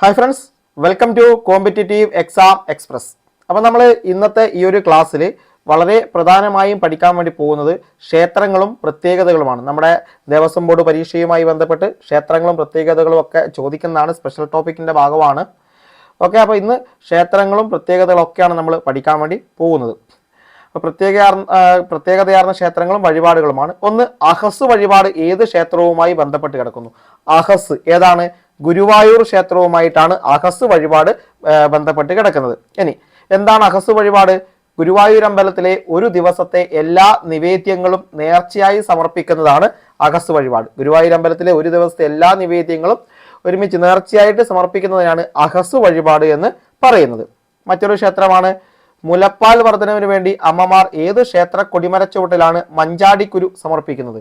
Hi friends welcome to competitive exam express അപ്പോൾ നമ്മൾ ഇന്നത്തെ ഈ ഒരു ക്ലാസ്സിൽ വളരെ പ്രധാനമായും പഠിക്കാൻ വേണ്ടി പോകുന്നത് ക്ഷേത്രങ്ങളും പ്രത്യേകതകളുമാണ്. നമ്മുടെ ദേവസ്വം ബോർഡ് പരീക്ഷയുമായി ബന്ധപ്പെട്ട് ക്ഷേത്രങ്ങളും പ്രത്യേകതകളും ഒക്കെ ചോദിക്കുന്നതാണ് സ്പെഷ്യൽ ടോപ്പിക്കിന്റെ ഭാഗമാണ്. ഓക്കെ അപ്പോൾ ഇന്ന് ക്ഷേത്രങ്ങളും പ്രത്യേകതകളൊക്കെയാണ് നമ്മൾ പഠിക്കാൻ വേണ്ടി പോകുന്നത്. അപ്പോൾ പ്രത്യേക പ്രത്യേകതയാർന്ന ക്ഷേത്രങ്ങളും വഴിപാടുകളുമാണ്. ഒന്ന് അഹസ് വഴിപാട് ഏത് ക്ഷേത്രവുമായി ബന്ധപ്പെട്ട് കിടക്കുന്നു? അഹസ് ഏതാണ്? ഗുരുവായൂർ ക്ഷേത്രവുമായിട്ടാണ് അഹസ് വഴിപാട് ബന്ധപ്പെട്ട് കിടക്കുന്നത്. ഇനി എന്താണ് അഹസ് വഴിപാട്? ഗുരുവായൂർ അമ്പലത്തിലെ ഒരു ദിവസത്തെ എല്ലാ നിവേദ്യങ്ങളും നേർച്ചയായി സമർപ്പിക്കുന്നതാണ് അഹസ് വഴിപാട്. ഗുരുവായൂർ അമ്പലത്തിലെ ഒരു ദിവസത്തെ എല്ലാ നിവേദ്യങ്ങളും ഒരുമിച്ച് നേർച്ചയായിട്ട് സമർപ്പിക്കുന്നതിനാണ് അഹസ് വഴിപാട് എന്ന് പറയുന്നത്. മറ്റൊരു ക്ഷേത്രമാണ് മുലപ്പാൽ വർധനവിന് വേണ്ടി അമ്മമാർ ഏത് ക്ഷേത്ര കൊടിമരച്ചുവട്ടിലാണ് മഞ്ചാടിക്കുരു സമർപ്പിക്കുന്നത്?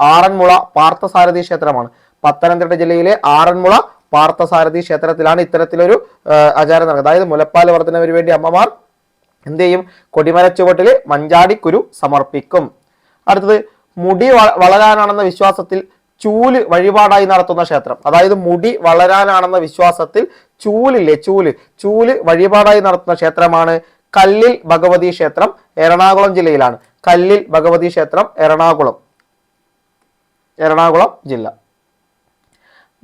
ആറന്മുള പാർത്ഥസാരഥി ക്ഷേത്രമാണ്. പത്തനംതിട്ട ജില്ലയിലെ ആറന്മുള പാർത്ഥസാരഥി ക്ഷേത്രത്തിലാണ് ഇത്തരത്തിലൊരു ആചാരം നടക്കുന്നത്. അതായത് മുലപ്പാൽ വർധനവിന് വേണ്ടി അമ്മമാർ എന്ത് ചെയ്യും? കൊടിമരച്ചുവട്ടിൽ മഞ്ചാടിക്കുരു സമർപ്പിക്കും. അടുത്തത് മുടി വളരാനാണെന്ന വിശ്വാസത്തിൽ ചൂൽ വഴിപാടായി നടത്തുന്ന ക്ഷേത്രം. അതായത് മുടി വളരാനാണെന്ന വിശ്വാസത്തിൽ ചൂലില്ലേ ചൂൽ. ചൂൽ വഴിപാടായി നടത്തുന്ന ക്ഷേത്രമാണ് കല്ലിൽ ഭഗവതി ക്ഷേത്രം എറണാകുളം ജില്ലയിലാണ്. കല്ലിൽ ഭഗവതി ക്ഷേത്രം എറണാകുളം. എറണാകുളം ജില്ല.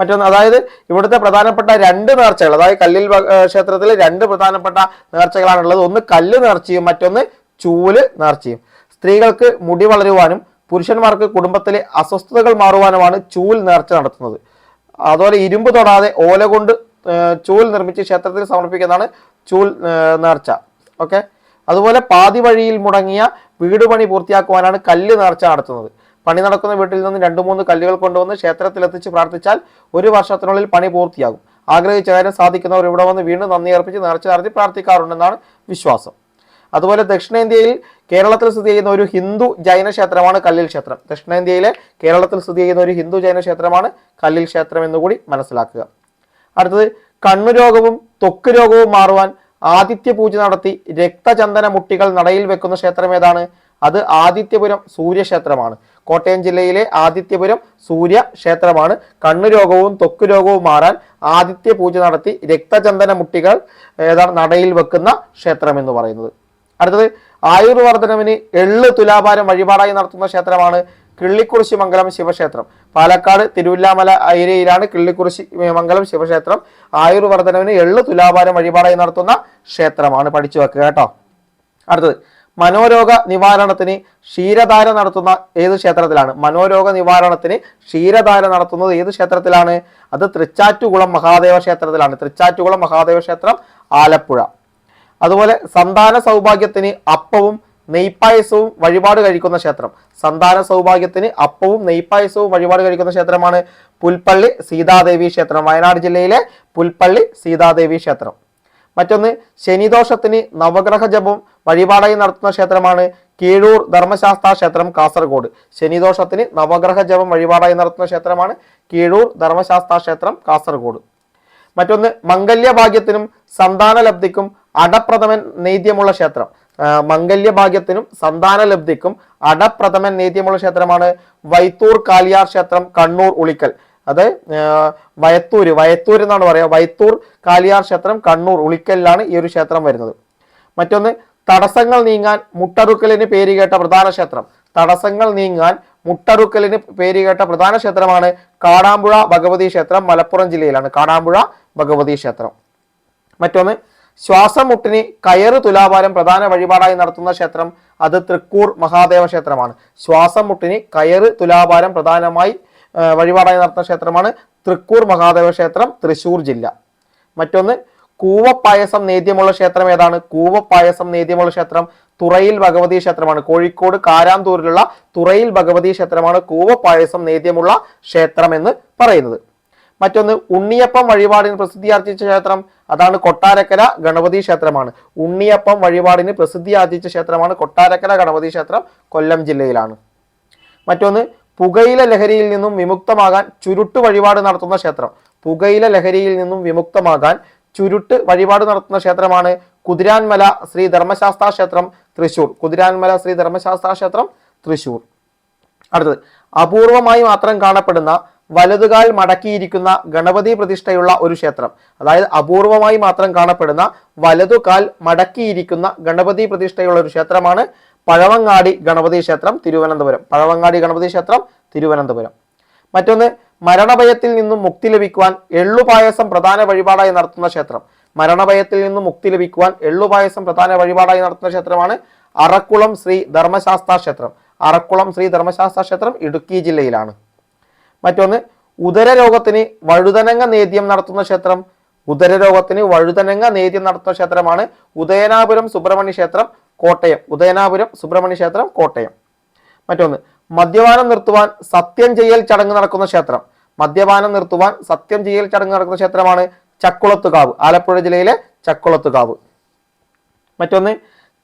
മറ്റൊന്ന് അതായത് ഇവിടുത്തെ പ്രധാനപ്പെട്ട രണ്ട് നേർച്ചകൾ അതായത് കല്ലിൽ ക്ഷേത്രത്തിൽ രണ്ട് പ്രധാനപ്പെട്ട നേർച്ചകളാണുള്ളത്. ഒന്ന് കല്ല് നേർച്ചയും മറ്റൊന്ന് ചൂൽ നേർച്ചയും. സ്ത്രീകൾക്ക് മുടി വളരുവാനും പുരുഷന്മാർക്ക് കുടുംബത്തിലെ അസ്വസ്ഥതകൾ മാറുവാനുമാണ് ചൂൽ നേർച്ച നടത്തുന്നത്. അതുപോലെ ഇരുമ്പ് തൊടാതെ ഓല കൊണ്ട് ചൂൽ നിർമ്മിച്ച് ക്ഷേത്രത്തിൽ സമർപ്പിക്കുന്നതാണ് ചൂൽ നേർച്ച. ഓക്കെ? അതുപോലെ പാതി വഴിയിൽ മുടങ്ങിയ വീട് പണി പൂർത്തിയാക്കുവാനാണ് കല്ല് നേർച്ച നടത്തുന്നത്. പണി നടക്കുന്ന വീട്ടിൽ നിന്ന് രണ്ടു മൂന്ന് കല്ലുകൾ കൊണ്ടുവന്ന് ക്ഷേത്രത്തിൽ എത്തിച്ച് പ്രാർത്ഥിച്ചാൽ ഒരു വർഷത്തിനുള്ളിൽ പണി പൂർത്തിയാകും. ആഗ്രഹിച്ച കാര്യം സാധിക്കുന്നവർ ഇവിടെ വന്ന് വീണ്ടും നന്ദി അർപ്പിച്ച് നേർച്ച നടത്തി പ്രാർത്ഥിക്കാറുണ്ടെന്നാണ് വിശ്വാസം. അതുപോലെ ദക്ഷിണേന്ത്യയിൽ കേരളത്തിൽ സ്ഥിതി ചെയ്യുന്ന ഒരു ഹിന്ദു ജൈന ക്ഷേത്രമാണ് കല്ലിൽ ക്ഷേത്രം. ദക്ഷിണേന്ത്യയിലെ കേരളത്തിൽ സ്ഥിതി ചെയ്യുന്ന ഒരു ഹിന്ദു ജൈന ക്ഷേത്രമാണ് കല്ലിൽ ക്ഷേത്രം എന്നുകൂടി മനസ്സിലാക്കുക. അടുത്തത് കണ്ണുരോഗവും ത്വക്ക് രോഗവും മാറുവാൻ ആദിത്യ പൂജ നടത്തി രക്തചന്ദന മുട്ടികൾ നടയിൽ വെക്കുന്ന ക്ഷേത്രം ഏതാണ്? അത് ആദിത്യപുരം സൂര്യക്ഷേത്രമാണ്. കോട്ടയം ജില്ലയിലെ ആദിത്യപുരം സൂര്യ ക്ഷേത്രമാണ്. കണ്ണു രോഗവും ത്വക്ക് രോഗവും മാറാൻ ആദിത്യ പൂജ നടത്തി രക്തചന്ദന മുട്ടികൾ ഏതാണ് നടയിൽ വെക്കുന്ന ക്ഷേത്രം എന്ന് പറയുന്നത്. അടുത്തത് ആയുർവർദ്ധനവിന് എള്ള് തുലാഭാരം വഴിപാടായി നടത്തുന്ന ക്ഷേത്രമാണ് കിള്ളിക്കുറിശി മംഗലം ശിവക്ഷേത്രം. പാലക്കാട് തിരുവില്ലാമല ഏരിയയിലാണ് കിള്ളിക്കുറിശി മംഗലം ശിവക്ഷേത്രം. ആയുർവർദ്ധനവിന് എള്ള് തുലാഭാരം വഴിപാടായി നടത്തുന്ന ക്ഷേത്രമാണ്. പഠിച്ചു വെക്കുക കേട്ടോ. അടുത്തത് മനോരോഗ നിവാരണത്തിന് ക്ഷീരധാര നടത്തുന്ന ഏത് ക്ഷേത്രത്തിലാണ്? മനോരോഗ നിവാരണത്തിന് ക്ഷീരധാര നടത്തുന്നത് ഏത് ക്ഷേത്രത്തിലാണ്? അത് തൃച്ചാറ്റുകുളം മഹാദേവ ക്ഷേത്രത്തിലാണ്. തൃച്ചാറ്റുകുളം മഹാദേവ ക്ഷേത്രം ആലപ്പുഴ. അതുപോലെ സന്താന സൗഭാഗ്യത്തിന് അപ്പവും നെയ്പ്പായസവും വഴിപാട് കഴിക്കുന്ന ക്ഷേത്രം. സന്താന സൗഭാഗ്യത്തിന് അപ്പവും നെയ്പ്പായസവും വഴിപാട് കഴിക്കുന്ന ക്ഷേത്രമാണ് പുൽപ്പള്ളി സീതാദേവി ക്ഷേത്രം. വയനാട് ജില്ലയിലെ പുൽപ്പള്ളി സീതാദേവി ക്ഷേത്രം. മറ്റൊന്ന് ശനിദോഷത്തിന് നവഗ്രഹ ജപം വഴിപാടായി നടത്തുന്ന ക്ഷേത്രമാണ് കീഴൂർ ധർമ്മശാസ്ത്ര ക്ഷേത്രം കാസർഗോഡ്. ശനിദോഷത്തിന് നവഗ്രഹ ജപം വഴിപാടായി നടത്തുന്ന ക്ഷേത്രമാണ് കീഴൂർ ധർമ്മശാസ്ത്ര ക്ഷേത്രം കാസർഗോഡ്. മറ്റൊന്ന് മംഗല്യഭാഗ്യത്തിനും സന്താനലബ്ധിക്കും അടപ്രഥമൻ നേദ്യമുള്ള ക്ഷേത്രം. മംഗല്യഭാഗ്യത്തിനും സന്താനലബ്ധിക്കും അടപ്രഥമൻ നേദ്യമുള്ള ക്ഷേത്രമാണ് വൈത്തൂർ കാലിയാർ ക്ഷേത്രം കണ്ണൂർ ഉളിക്കൽ. അത് വയത്തൂര്. വയത്തൂർ എന്നാണ് പറയുക. വയത്തൂർ കാലിയാർ ക്ഷേത്രം കണ്ണൂർ ഉളിക്കലിലാണ് ഈ ഒരു ക്ഷേത്രം വരുന്നത്. മറ്റൊന്ന് തടസ്സങ്ങൾ നീങ്ങാൻ മുട്ടറുക്കലിന് പേരുകേട്ട പ്രധാന ക്ഷേത്രം. തടസ്സങ്ങൾ നീങ്ങാൻ മുട്ടറുക്കലിന് പേരുകേട്ട പ്രധാന ക്ഷേത്രമാണ് കാടാമ്പുഴ ഭഗവതി ക്ഷേത്രം മലപ്പുറം ജില്ലയിലാണ്. കാടാമ്പുഴ ഭഗവതി ക്ഷേത്രം. മറ്റൊന്ന് ശ്വാസം മുട്ടിന് കയറ് തുലാഭാരം പ്രധാന വഴിപാടായി നടത്തുന്ന ക്ഷേത്രം അത് തൃക്കൂർ മഹാദേവ ക്ഷേത്രമാണ്. ശ്വാസം മുട്ടിന് കയറ് തുലാഭാരം പ്രധാനമായി വഴിപാടായി നടത്തുന്ന ക്ഷേത്രമാണ് തൃക്കൂർ മഹാദേവ ക്ഷേത്രം തൃശൂർ ജില്ല. മറ്റൊന്ന് കൂവപ്പായസം നേദ്യമുള്ള ക്ഷേത്രം ഏതാണ്? കൂവപ്പായസം നേദ്യമുള്ള ക്ഷേത്രം തുറയിൽ ഭഗവതി ക്ഷേത്രമാണ്. കോഴിക്കോട് കാരാന്തൂരിലുള്ള തുറയിൽ ഭഗവതി ക്ഷേത്രമാണ് കൂവപ്പായസം നേദ്യമുള്ള ക്ഷേത്രം എന്ന് പറയുന്നത്. മറ്റൊന്ന് ഉണ്ണിയപ്പം വഴിപാടിന് പ്രസിദ്ധിയാർജിച്ച ക്ഷേത്രം അതാണ് കൊട്ടാരക്കര ഗണപതി ക്ഷേത്രമാണ്. ഉണ്ണിയപ്പം വഴിപാടിന് പ്രസിദ്ധിയാർജിച്ച ക്ഷേത്രമാണ് കൊട്ടാരക്കര ഗണപതി ക്ഷേത്രം കൊല്ലം ജില്ലയിലാണ്. മറ്റൊന്ന് പുകയില ലഹരിയിൽ നിന്നും വിമുക്തമാകാൻ ചുരുട്ട് വഴിപാട് നടത്തുന്ന ക്ഷേത്രം. പുകയില ലഹരിയിൽ നിന്നും വിമുക്തമാകാൻ ചുരുട്ട് വഴിപാട് നടത്തുന്ന ക്ഷേത്രമാണ് കുതിരാൻമല ശ്രീ ധർമ്മശാസ്ത്ര ക്ഷേത്രം തൃശൂർ. കുതിരാൻമല ശ്രീ ധർമ്മശാസ്ത്ര ക്ഷേത്രം തൃശൂർ. അടുത്തത് അപൂർവമായി മാത്രം കാണപ്പെടുന്ന വലതുകാൽ മടക്കിയിരിക്കുന്ന ഗണപതി പ്രതിഷ്ഠയുള്ള ഒരു ക്ഷേത്രം. അതായത് അപൂർവമായി മാത്രം കാണപ്പെടുന്ന വലതുകാൽ മടക്കിയിരിക്കുന്ന ഗണപതി പ്രതിഷ്ഠയുള്ള ഒരു ക്ഷേത്രമാണ് പഴവങ്ങാടി ഗണപതി ക്ഷേത്രം തിരുവനന്തപുരം. പഴവങ്ങാടി ഗണപതി ക്ഷേത്രം തിരുവനന്തപുരം. മറ്റൊന്ന് മരണഭയത്തിൽ നിന്നും മുക്തി ലഭിക്കുവാൻ എള്ളുപായസം പ്രധാന വഴിപാടായി നടത്തുന്ന ക്ഷേത്രം. മരണഭയത്തിൽ നിന്നും മുക്തി ലഭിക്കുവാൻ എള്ളുപായസം പ്രധാന വഴിപാടായി നടത്തുന്ന ക്ഷേത്രമാണ് അറക്കുളം ശ്രീ ധർമ്മശാസ്ത്ര ക്ഷേത്രം. അറക്കുളം ശ്രീ ധർമ്മശാസ്ത്ര ക്ഷേത്രം ഇടുക്കി ജില്ലയിലാണ്. മറ്റൊന്ന് ഉദരരോഗത്തിന് വഴുതനങ്ങ നേദ്യം നടത്തുന്ന ക്ഷേത്രം. ഉദരരോഗത്തിന് വഴുതനങ്ങ നേദ്യം നടത്തുന്ന ക്ഷേത്രമാണ് ഉദയനാപുരം സുബ്രഹ്മണ്യ ക്ഷേത്രം കോട്ടയം. ഉദയനാപുരം സുബ്രഹ്മണ്യ ക്ഷേത്രം കോട്ടയം. മറ്റൊന്ന് മദ്യപാനം നിർത്തുവാൻ സത്യം ചെയ്യൽ ചടങ്ങ് നടക്കുന്ന ക്ഷേത്രം. മദ്യപാനം നിർത്തുവാൻ സത്യം ചെയ്യൽ ചടങ്ങ് നടക്കുന്ന ക്ഷേത്രമാണ് ചക്കുളത്തുകാവ് ആലപ്പുഴ ജില്ലയിലെ ചക്കുളത്തുകാവ്. മറ്റൊന്ന്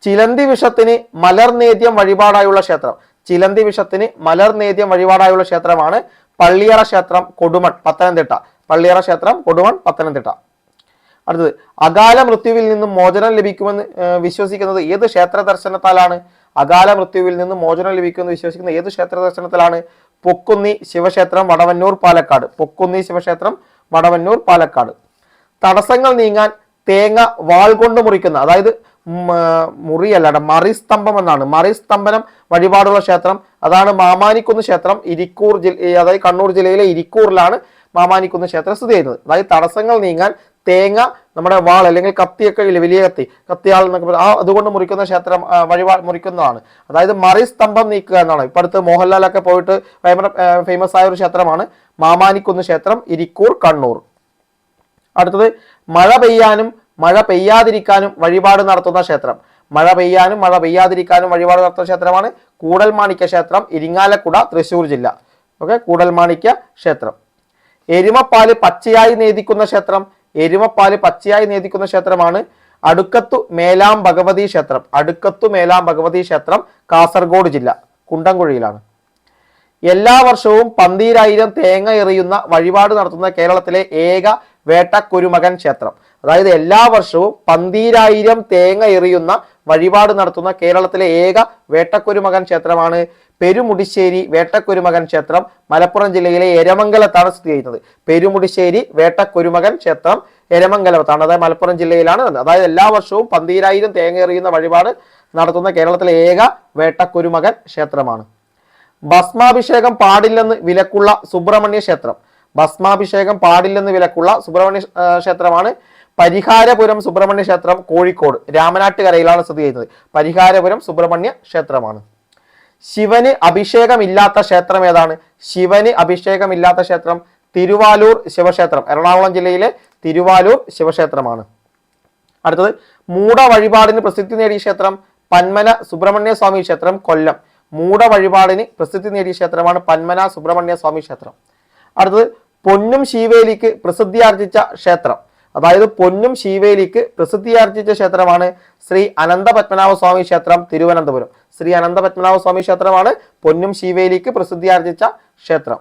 ചിലന്തി വിഷത്തിന് മലർ നേദ്യം വഴിപാടായുള്ള ക്ഷേത്രം. ചിലന്തി വിഷത്തിന് മലർ നേദ്യം വഴിപാടായുള്ള ക്ഷേത്രമാണ് പള്ളിയറ ക്ഷേത്രം കൊടുമൺ പത്തനംതിട്ട. പള്ളിയറ ക്ഷേത്രം കൊടുമൺ പത്തനംതിട്ട. അടുത്തത് അകാല മൃത്യുവിൽ നിന്നും മോചനം ലഭിക്കുമെന്ന് വിശ്വസിക്കുന്നത് ഏത് ക്ഷേത്ര ദർശനത്താലാണ്? അകാല മൃത്യുവിൽ നിന്നും മോചനം ലഭിക്കുമെന്ന് വിശ്വസിക്കുന്ന ഏത് ക്ഷേത്ര ദർശനത്തിലാണ്? പൊക്കുന്നി ശിവക്ഷേത്രം വടവന്നൂർ പാലക്കാട്. പൊക്കുന്നി ശിവക്ഷേത്രം വടവന്നൂർ പാലക്കാട്. തടസ്സങ്ങൾ നീങ്ങാൻ തേങ്ങ വാൾ കൊണ്ട് മുറിക്കുന്ന അതായത് മുറിയല്ല മറിസ്തംഭം എന്നാണ്. മറിസ്തംഭനം വഴിപാടുള്ള ക്ഷേത്രം അതാണ് മാമാനിക്കുന്ന് ക്ഷേത്രം. ഇരിക്കൂർ ജില്ല അതായത് കണ്ണൂർ ജില്ലയിലെ ഇരിക്കൂറിലാണ് മാമാനിക്കുന്ന് ക്ഷേത്രം സ്ഥിതി ചെയ്യുന്നത്. അതായത് തടസ്സങ്ങൾ നീങ്ങാൻ തേങ്ങ നമ്മുടെ വാൾ അല്ലെങ്കിൽ കത്തിയൊക്കെ ഇല്ലേ വലിയ കത്തി കത്തിയാൾ എന്നൊക്കെ ആ അതുകൊണ്ട് മുറിക്കുന്ന ക്ഷേത്രം വഴിവാൾ മുറിക്കുന്നതാണ്. അതായത് മറി സ്തംഭം നീക്കുക എന്നാണ്. ഇപ്പം അടുത്ത് മോഹൻലാലൊക്കെ പോയിട്ട് ഫേമസ് ആയ ഒരു ക്ഷേത്രമാണ്. മാമാനിക്കുന്ന് ക്ഷേത്രം ഇരിക്കൂർ കണ്ണൂർ. അടുത്തത് മഴ പെയ്യാനും മഴ പെയ്യാതിരിക്കാനും വഴിപാട് നടത്തുന്ന ക്ഷേത്രം. മഴ പെയ്യാനും മഴ പെയ്യാതിരിക്കാനും വഴിപാട് നടത്തുന്ന ക്ഷേത്രമാണ് കൂടൽമാണിക്യ ക്ഷേത്രം ഇരിങ്ങാലക്കുട തൃശ്ശൂർ ജില്ല. ഓക്കെ കൂടൽമാണിക്യ ക്ഷേത്രം. എരുമപ്പാൽ പച്ചയായി നേദിക്കുന്ന ക്ഷേത്രം എരുമപ്പാൽ പച്ചയായി നേതിക്കുന്ന ക്ഷേത്രമാണ് അടുക്കത്തു മേലാം ഭഗവതി ക്ഷേത്രം. അടുക്കത്തു മേലാം ഭഗവതി ക്ഷേത്രം കാസർഗോഡ് ജില്ല കുണ്ടംകുഴിയിലാണ്. എല്ലാ വർഷവും പന്തീരായിരം തേങ്ങ എറിയുന്ന വഴിപാട് നടത്തുന്ന കേരളത്തിലെ ഏക വേട്ടക്കുരുമകൻ ക്ഷേത്രം. അതായത് എല്ലാ വർഷവും പന്തീരായിരം തേങ്ങ എറിയുന്ന വഴിപാട് നടത്തുന്ന കേരളത്തിലെ ഏക വേട്ടക്കുരുമകൻ ക്ഷേത്രമാണ് പെരുമുടിശ്ശേരി വേട്ടക്കുരുമകൻ ക്ഷേത്രം മലപ്പുറം ജില്ലയിലെ എരമംഗലത്താണ് സ്ഥിതി ചെയ്യുന്നത്. പെരുമുടിശ്ശേരി വേട്ടക്കുരുമകൻ ക്ഷേത്രം എരമംഗലത്താണ് അതായത് മലപ്പുറം ജില്ലയിലാണ് അതായത് എല്ലാ വർഷവും പന്തീരായിരം തേങ്ങ എറിയുന്ന വഴിപാട് നടത്തുന്ന കേരളത്തിലെ ഏക വേട്ടക്കുരുമകൻ ക്ഷേത്രമാണ്. ഭസ്മാഭിഷേകം പാടില്ലെന്ന് വിലക്കുള്ള സുബ്രഹ്മണ്യ ക്ഷേത്രം. ഭസ്മാഭിഷേകം പാടില്ലെന്ന് വിലക്കുള്ള സുബ്രഹ്മണ്യ ക്ഷേത്രമാണ്. പരിഹാരപുരം സുബ്രഹ്മണ്യ ക്ഷേത്രം കോഴിക്കോട് രാമനാട്ടുകരയിലാണ് സ്ഥിതി ചെയ്യുന്നത്. പരിഹാരപുരം സുബ്രഹ്മണ്യ ക്ഷേത്രമാണ്. ശിവന് അഭിഷേകമില്ലാത്ത ക്ഷേത്രം ഏതാണ്? ശിവന് അഭിഷേകമില്ലാത്ത ക്ഷേത്രം തിരുവാലൂർ ശിവക്ഷേത്രം. എറണാകുളം ജില്ലയിലെ തിരുവാലൂർ ശിവക്ഷേത്രമാണ്. അടുത്തത് മൂട വഴിപാടിന് പ്രസിദ്ധി നേടിയ ക്ഷേത്രം പന്മന സുബ്രഹ്മണ്യ സ്വാമി ക്ഷേത്രം കൊല്ലം. മൂട വഴിപാടിന് പ്രസിദ്ധി നേടിയ ക്ഷേത്രമാണ് പന്മന സുബ്രഹ്മണ്യ സ്വാമി ക്ഷേത്രം. അടുത്തത് പൊന്നും ശീവേലിക്ക് പ്രസിദ്ധിയാർജിച്ച ക്ഷേത്രം. അതായത് പൊന്നും ശീവേലിക്ക് പ്രസിദ്ധിയാർജിച്ച ക്ഷേത്രമാണ് ശ്രീ അനന്ത പത്മനാഭ സ്വാമി ക്ഷേത്രം തിരുവനന്തപുരം. ശ്രീ അനന്ത പത്മനാഭ സ്വാമി ക്ഷേത്രമാണ് പൊന്നും ശീവേലിക്ക് പ്രസിദ്ധിയാർജിച്ച ക്ഷേത്രം.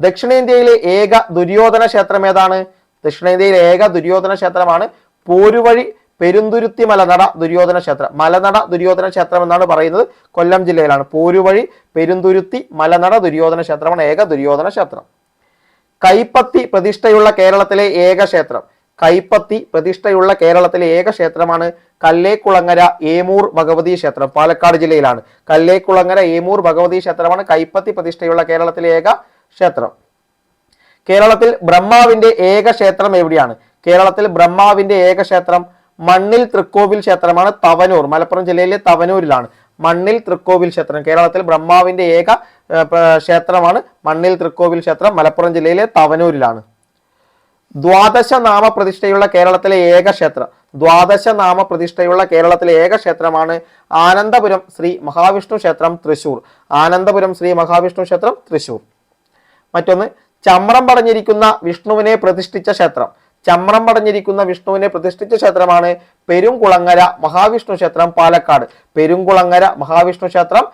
ദക്ഷിണേന്ത്യയിലെ ഏക ദുര്യോധന ക്ഷേത്രം ഏതാണ്? ദക്ഷിണേന്ത്യയിലെ ഏക ദുര്യോധന ക്ഷേത്രമാണ് പോരുവഴി പെരുന്തുരുത്തി മലനട ദുര്യോധന ക്ഷേത്രം. മലനട ദുര്യോധന ക്ഷേത്രം എന്നാണ് പറയുന്നത്. കൊല്ലം ജില്ലയിലാണ്. പോരുവഴി പെരുന്തുരുത്തി മലനട ദുര്യോധന ക്ഷേത്രമാണ് ഏക ദുര്യോധന ക്ഷേത്രം. കൈപ്പത്തി പ്രതിഷ്ഠയുള്ള കേരളത്തിലെ ഏക ക്ഷേത്രം. കൈപ്പത്തി പ്രതിഷ്ഠയുള്ള കേരളത്തിലെ ഏക ക്ഷേത്രമാണ് കല്ലേക്കുളങ്ങര ഏമൂർ ഭഗവതി ക്ഷേത്രം പാലക്കാട് ജില്ലയിലാണ്. കല്ലേക്കുളങ്ങര ഏമൂർ ഭഗവതി ക്ഷേത്രമാണ് കൈപ്പത്തി പ്രതിഷ്ഠയുള്ള കേരളത്തിലെ ഏക ക്ഷേത്രം. കേരളത്തിൽ ബ്രഹ്മാവിന്റെ ഏക ക്ഷേത്രം എവിടെയാണ്? കേരളത്തിൽ ബ്രഹ്മാവിന്റെ ഏക ക്ഷേത്രം മണ്ണിൽ തൃക്കോവിൽ ക്ഷേത്രമാണ് തവനൂർ മലപ്പുറം ജില്ലയിലെ തവനൂരിലാണ്. മണ്ണിൽ തൃക്കോവിൽ ക്ഷേത്രം കേരളത്തിൽ ബ്രഹ്മാവിന്റെ ഏക ക്ഷേത്രമാണ് മണ്ണിൽ തൃക്കോവിൽ ക്ഷേത്രം മലപ്പുറം ജില്ലയിലെ തവനൂരിലാണ്. ദ്വാദശ നാമ പ്രതിഷ്ഠയുള്ള കേരളത്തിലെ ഏക ക്ഷേത്രം. ദ്വാദശ നാമ പ്രതിഷ്ഠയുള്ള കേരളത്തിലെ ഏക ക്ഷേത്രമാണ് ആനന്ദപുരം ശ്രീ മഹാവിഷ്ണു ക്ഷേത്രം തൃശൂർ. ആനന്ദപുരം ശ്രീ മഹാവിഷ്ണു ക്ഷേത്രം തൃശൂർ. മറ്റൊന്ന് ചമ്രം പടഞ്ഞിരിക്കുന്ന വിഷ്ണുവിനെ പ്രതിഷ്ഠിച്ച ക്ഷേത്രം. ചമ്രം പടഞ്ഞിരിക്കുന്ന വിഷ്ണുവിനെ പ്രതിഷ്ഠിച്ച ക്ഷേത്രമാണ് പെരുംകുളങ്ങര മഹാവിഷ്ണു ക്ഷേത്രം പാലക്കാട്. പെരുംകുളങ്ങര മഹാവിഷ്ണു ക്ഷേത്രം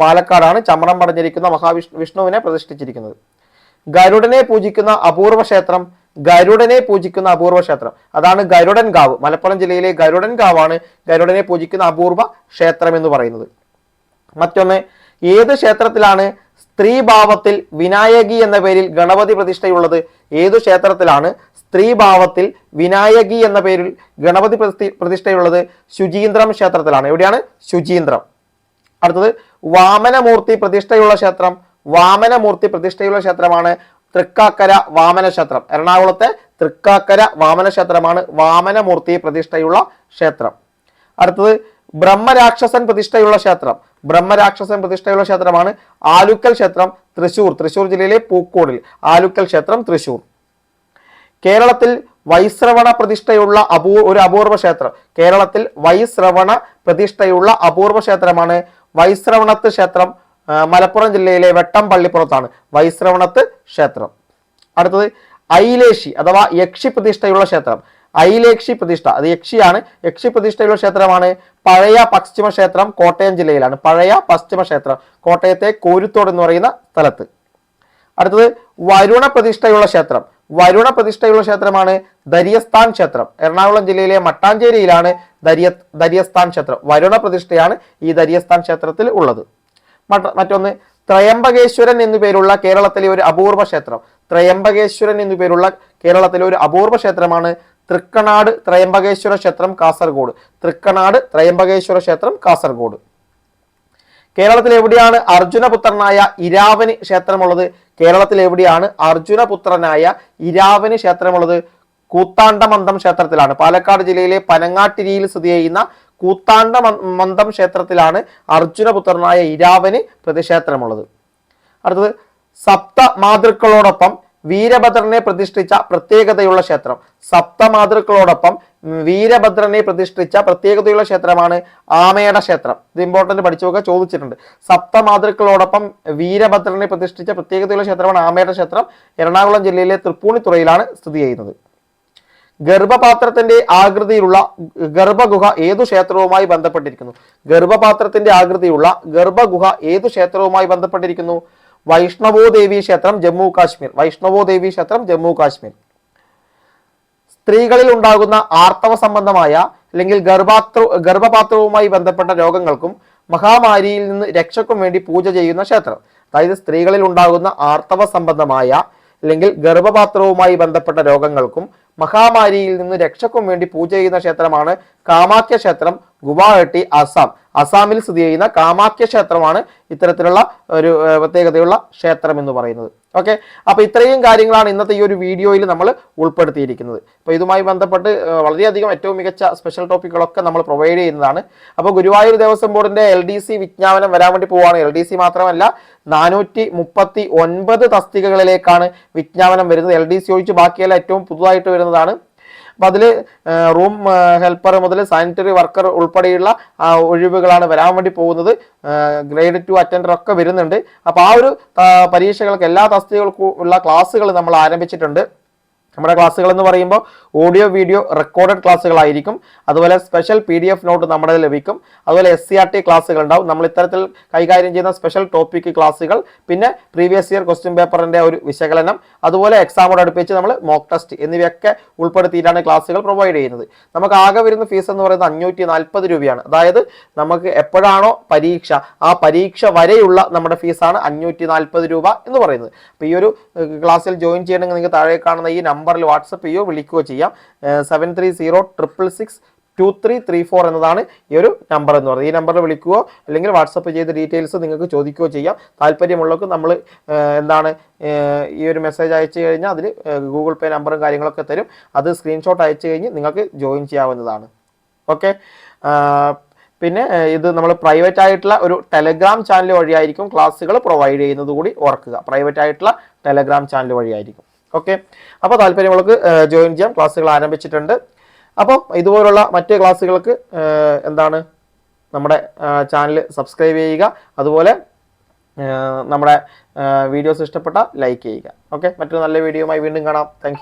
പാലക്കാടാണ് ചമ്രം പടഞ്ഞിരിക്കുന്ന മഹാവിഷ്ണു വിഷ്ണുവിനെ പ്രതിഷ്ഠിച്ചിരിക്കുന്നത്. ഗരുഡനെ പൂജിക്കുന്ന അപൂർവ ക്ഷേത്രം ഗരുഡനെ പൂജിക്കുന്ന അപൂർവ ക്ഷേത്രം. അതാണ് ഗരുഡൻ കാവ്. മലപ്പുറം ജില്ലയിലെ ഗരുഡൻ കാവാണ് ഗരുഡനെ പൂജിക്കുന്ന അപൂർവ ക്ഷേത്രം എന്ന് പറയുന്നത്. മറ്റൊന്ന് ഏത് ക്ഷേത്രത്തിലാണ് സ്ത്രീഭാവത്തിൽ വിനായകി എന്ന പേരിൽ ഗണപതി പ്രതിഷ്ഠയുള്ളത്? ഏതു ക്ഷേത്രത്തിലാണ് സ്ത്രീഭാവത്തിൽ വിനായകി എന്ന പേരിൽ ഗണപതി പ്രതി- പ്രതിഷ്ഠയുള്ളത്? ശുചീന്ദ്രം ക്ഷേത്രത്തിലാണ്. എവിടെയാണ്? ശുചീന്ദ്രം. അടുത്തത് വാമനമൂർത്തി പ്രതിഷ്ഠയുള്ള ക്ഷേത്രം. വാമനമൂർത്തി പ്രതിഷ്ഠയുള്ള ക്ഷേത്രമാണ് തൃക്കാക്കര വാമന ക്ഷേത്രം. എറണാകുളത്തെ തൃക്കാക്കര വാമന ക്ഷേത്രമാണ് വാമനമൂർത്തി പ്രതിഷ്ഠയുള്ള ക്ഷേത്രം. അടുത്തത് ബ്രഹ്മരാക്ഷസൻ പ്രതിഷ്ഠയുള്ള ക്ഷേത്രം. ബ്രഹ്മരാക്ഷസൻ പ്രതിഷ്ഠയുള്ള ക്ഷേത്രമാണ് ആലുക്കൽ ക്ഷേത്രം തൃശൂർ തൃശൂർ ജില്ലയിലെ പൂക്കോടിൽ. ആലുക്കൽ ക്ഷേത്രം തൃശൂർ. കേരളത്തിൽ വൈശ്രവണ പ്രതിഷ്ഠയുള്ള അപൂ ഒരു അപൂർവ ക്ഷേത്രം. കേരളത്തിൽ വൈശ്രവണ പ്രതിഷ്ഠയുള്ള അപൂർവ ക്ഷേത്രമാണ് വൈശ്രവണത്ത് ക്ഷേത്രം. മലപ്പുറം ജില്ലയിലെ വെട്ടം പള്ളിപ്പുറത്താണ് വൈശ്രവണത്ത് ക്ഷേത്രം. അടുത്തത് ഐലേഷി അഥവാ യക്ഷി പ്രതിഷ്ഠയുള്ള ക്ഷേത്രം. ഐലേക്ഷി പ്രതിഷ്ഠ അത് യക്ഷിയാണ്. യക്ഷി പ്രതിഷ്ഠയുള്ള ക്ഷേത്രമാണ് പഴയ പശ്ചിമ ക്ഷേത്രം കോട്ടയം ജില്ലയിലാണ്. പഴയ പശ്ചിമ ക്ഷേത്രം കോട്ടയത്തെ കോരുത്തോട് എന്ന് പറയുന്ന സ്ഥലത്ത്. അടുത്തത് വരുണ പ്രതിഷ്ഠയുള്ള ക്ഷേത്രം. വരുണ പ്രതിഷ്ഠയുള്ള ക്ഷേത്രമാണ് ദരിയസ്ഥാൻ ക്ഷേത്രം. എറണാകുളം ജില്ലയിലെ മട്ടാഞ്ചേരിയിലാണ് ദരിയ ദരിയസ്ഥാൻ ക്ഷേത്രം. വരുണ പ്രതിഷ്ഠയാണ് ഈ ദരിയസ്ഥാൻ ക്ഷേത്രത്തിൽ ഉള്ളത്. മറ്റൊന്ന് ത്രയംബകേശ്വരൻ എന്നു പേരുള്ള കേരളത്തിലെ ഒരു അപൂർവ ക്ഷേത്രം. ത്രയംബകേശ്വരൻ എന്നു പേരുള്ള കേരളത്തിലെ ഒരു അപൂർവ ക്ഷേത്രമാണ് തൃക്കണാട് ത്രയംബകേശ്വര ക്ഷേത്രം കാസർഗോഡ്. തൃക്കണാട് ത്രയംബകേശ്വര ക്ഷേത്രം കാസർഗോഡ്. കേരളത്തിൽ എവിടെയാണ് അർജുനപുത്രനായ ഇരാവന് ക്ഷേത്രമുള്ളത്? കേരളത്തിൽ എവിടെയാണ് അർജുനപുത്രനായ ഇരാവന് ക്ഷേത്രമുള്ളത്? കൂത്താണ്ടമന്തം ക്ഷേത്രത്തിലാണ്. പാലക്കാട് ജില്ലയിലെ പനങ്ങാട്ടിരിയിൽ സ്ഥിതി ചെയ്യുന്ന കൂത്താണ്ട മന്ദം ക്ഷേത്രത്തിലാണ് അർജുനപുത്രനായ ഇരാവന് പ്രതിക്ഷേത്രമുള്ളത്. അടുത്തത് സപ്ത മാതൃക്കളോടൊപ്പം വീരഭദ്രനെ പ്രതിഷ്ഠിച്ച പ്രത്യേകതയുള്ള ക്ഷേത്രം. സപ്തമാതൃക്കളോടൊപ്പം മാതൃക്കളോടൊപ്പം വീരഭദ്രനെ പ്രതിഷ്ഠിച്ച പ്രത്യേകതയുള്ള ക്ഷേത്രമാണ് ആമയുടെ ക്ഷേത്രം. ഇത് ഇമ്പോർട്ടന്റ് പഠിച്ചു ചോദിച്ചിട്ടുണ്ട്. സപ്തമാതൃക്കളോടൊപ്പം വീരഭദ്രനെ പ്രതിഷ്ഠിച്ച പ്രത്യേകതയുള്ള ക്ഷേത്രമാണ് ആമയുടെ ക്ഷേത്രം. എറണാകുളം ജില്ലയിലെ തൃപ്പൂണിത്തുറയിലാണ് സ്ഥിതി ചെയ്യുന്നത്. ഗർഭപാത്രത്തിന്റെ ആകൃതിയിലുള്ള ഗർഭഗുഹ ഏതു ക്ഷേത്രവുമായി ബന്ധപ്പെട്ടിരിക്കുന്നു? ഗർഭപാത്രത്തിന്റെ ആകൃതിയുള്ള ഗർഭഗുഹ ഏതു ക്ഷേത്രവുമായി ബന്ധപ്പെട്ടിരിക്കുന്നു? വൈഷ്ണവോ ദേവി ക്ഷേത്രം ജമ്മു കാശ്മീർ. വൈഷ്ണവോ ദേവി ക്ഷേത്രം ജമ്മു കാശ്മീർ. സ്ത്രീകളിൽ ഉണ്ടാകുന്ന ആർത്തവ സംബന്ധമായ അല്ലെങ്കിൽ ഗർഭാത്ര ഗർഭപാത്രവുമായി ബന്ധപ്പെട്ട രോഗങ്ങൾക്കും മഹാമാരിയിൽ നിന്ന് രക്ഷക്കും വേണ്ടി പൂജ ചെയ്യുന്ന ക്ഷേത്രം. അതായത് സ്ത്രീകളിൽ ഉണ്ടാകുന്ന ആർത്തവ സംബന്ധമായ അല്ലെങ്കിൽ ഗർഭപാത്രവുമായി ബന്ധപ്പെട്ട രോഗങ്ങൾക്കും മഹാമാരിയിൽ നിന്ന് രക്ഷക്കും വേണ്ടി പൂജ ചെയ്യുന്ന ക്ഷേത്രമാണ് കാമാഖ്യ ക്ഷേത്രം ഗുവാഹട്ടി അസാം അസാമിൽ സ്ഥിതി ചെയ്യുന്ന കാമാഖ്യ ക്ഷേത്രമാണ് ഇത്തരത്തിലുള്ള ഒരു പ്രത്യേകതയുള്ള ക്ഷേത്രം എന്ന് പറയുന്നത്. ഓക്കെ? അപ്പൊ ഇത്രയും കാര്യങ്ങളാണ് ഇന്നത്തെ ഈ ഒരു വീഡിയോയിൽ നമ്മൾ ഉൾപ്പെടുത്തിയിരിക്കുന്നത്. അപ്പൊ ഇതുമായി ബന്ധപ്പെട്ട് വളരെയധികം ഏറ്റവും മികച്ച സ്പെഷ്യൽ ടോപ്പിക്കുകളൊക്കെ നമ്മൾ പ്രൊവൈഡ് ചെയ്യുന്നതാണ്. അപ്പോൾ ഗുരുവായൂർ ദേവസ്വം ബോർഡിന്റെ എൽ ഡി സി വിജ്ഞാപനം വരാൻ വേണ്ടി പോവുകയാണ് എൽ ഡി സി മാത്രമല്ല നാനൂറ്റി മുപ്പത്തി ഒൻപത് തസ്തികകളിലേക്കാണ് വിജ്ഞാപനം വരുന്നത്. എൽ ഡി സി ഒഴിച്ച് ബാക്കിയെല്ലാം ഏറ്റവും പുതുതായിട്ട് വരുന്നതാണ്. അപ്പൊ അതിൽ റൂം ഹെൽപ്പർ മുതൽ സാനിറ്ററി വർക്കർ ഉൾപ്പെടെയുള്ള ഒഴിവുകളാണ് വരാൻ വേണ്ടി പോകുന്നത്. ഗ്രേഡ് ടു അറ്റൻഡർ ഒക്കെ വരുന്നുണ്ട്. അപ്പോൾ ആ ഒരു പരീക്ഷകൾക്ക് എല്ലാ തസ്തികൾക്കും ഉള്ള ക്ലാസ്സുകൾ നമ്മൾ ആരംഭിച്ചിട്ടുണ്ട്. നമ്മുടെ ക്ലാസ്സുകൾ എന്ന് പറയുമ്പോൾ ഓഡിയോ വീഡിയോ റെക്കോർഡഡ് ക്ലാസ്സുകളായിരിക്കും. അതുപോലെ special P D F note നമ്മുടെ ലഭിക്കും. അതുപോലെ എസ് സി ആർ ടി ക്ലാസ്സുകൾ ഉണ്ടാവും നമ്മൾ ഇത്തരത്തിൽ കൈകാര്യം ചെയ്യുന്ന സ്പെഷ്യൽ ടോപ്പിക് ക്ലാസ്സുകൾ പിന്നെ പ്രീവിയസ് ഇയർ ക്വസ്റ്റ്യൻ പേപ്പറിന്റെ ഒരു വിശകലനം അതുപോലെ എക്സാമോട് അടുപ്പിച്ച് നമ്മൾ മോക്ക് ടെസ്റ്റ് എന്നിവയൊക്കെ ഉൾപ്പെടുത്തിയിട്ടാണ് ക്ലാസ്സുകൾ പ്രൊവൈഡ് ചെയ്യുന്നത്. നമുക്ക് ആകെ വരുന്ന ഫീസ് എന്ന് പറയുന്നത് അഞ്ഞൂറ്റി നാൽപ്പത് രൂപയാണ്. അതായത് നമുക്ക് എപ്പോഴാണോ പരീക്ഷ ആ പരീക്ഷ വരെയുള്ള നമ്മുടെ ഫീസാണ് അഞ്ഞൂറ്റി നാൽപ്പത് രൂപ എന്ന് പറയുന്നത്. അപ്പോൾ ഈ ഒരു ക്ലാസ്സിൽ ജോയിൻ ചെയ്യണമെങ്കിൽ നിങ്ങൾക്ക് താഴെ കാണുന്ന ഈ നമ്പറിൽ വാട്സപ്പ് ചെയ്യുകയോ വിളിക്കുകയോ ചെയ്യാം. Seven three zero triple six two three three four എന്നതാണ് ഈ ഒരു നമ്പർ എന്ന് പറയുന്നത്. ഈ നമ്പറിൽ വിളിക്കുകയോ അല്ലെങ്കിൽ വാട്സപ്പ് ചെയ്ത ഡീറ്റെയിൽസ് നിങ്ങൾക്ക് ചോദിക്കുകയോ ചെയ്യാം. താല്പര്യമുള്ളവർക്ക് നമ്മൾ എന്താണ് ഈ ഒരു മെസ്സേജ് അയച്ചു കഴിഞ്ഞാൽ അതിൽ ഗൂഗിൾ പേ നമ്പറും കാര്യങ്ങളൊക്കെ തരും. അത് സ്ക്രീൻഷോട്ട് അയച്ചു കഴിഞ്ഞ് നിങ്ങൾക്ക് ജോയിൻ ചെയ്യാവുന്നതാണ്. ഓക്കെ പിന്നെ ഇത് നമ്മൾ പ്രൈവറ്റ് ആയിട്ടുള്ള ഒരു ടെലഗ്രാം ചാനൽ വഴിയായിരിക്കും ക്ലാസ്സുകൾ പ്രൊവൈഡ് ചെയ്യുന്നത് കൂടി ഓർക്കുക. പ്രൈവറ്റ് ആയിട്ടുള്ള ടെലഗ്രാം ചാനൽ വഴിയായിരിക്കും. ഓക്കെ. അപ്പോൾ താല്പര്യമുള്ളവർക്ക് ജോയിൻ ചെയ്യാം. ക്ലാസ്സുകൾ ആരംഭിച്ചിട്ടുണ്ട്. അപ്പോൾ ഇതുപോലുള്ള മറ്റ് ക്ലാസ്സുകൾക്ക് എന്താണ്? നമ്മുടെ ചാനൽ സബ്സ്ക്രൈബ് ചെയ്യുക. അതുപോലെ നമ്മുടെ വീഡിയോസ് ഇഷ്ടപ്പെട്ട ലൈക്ക് ചെയ്യുക. ഓക്കെ. മറ്റൊരു നല്ല വീഡിയോയുമായി വീണ്ടും കാണാം. താങ്ക്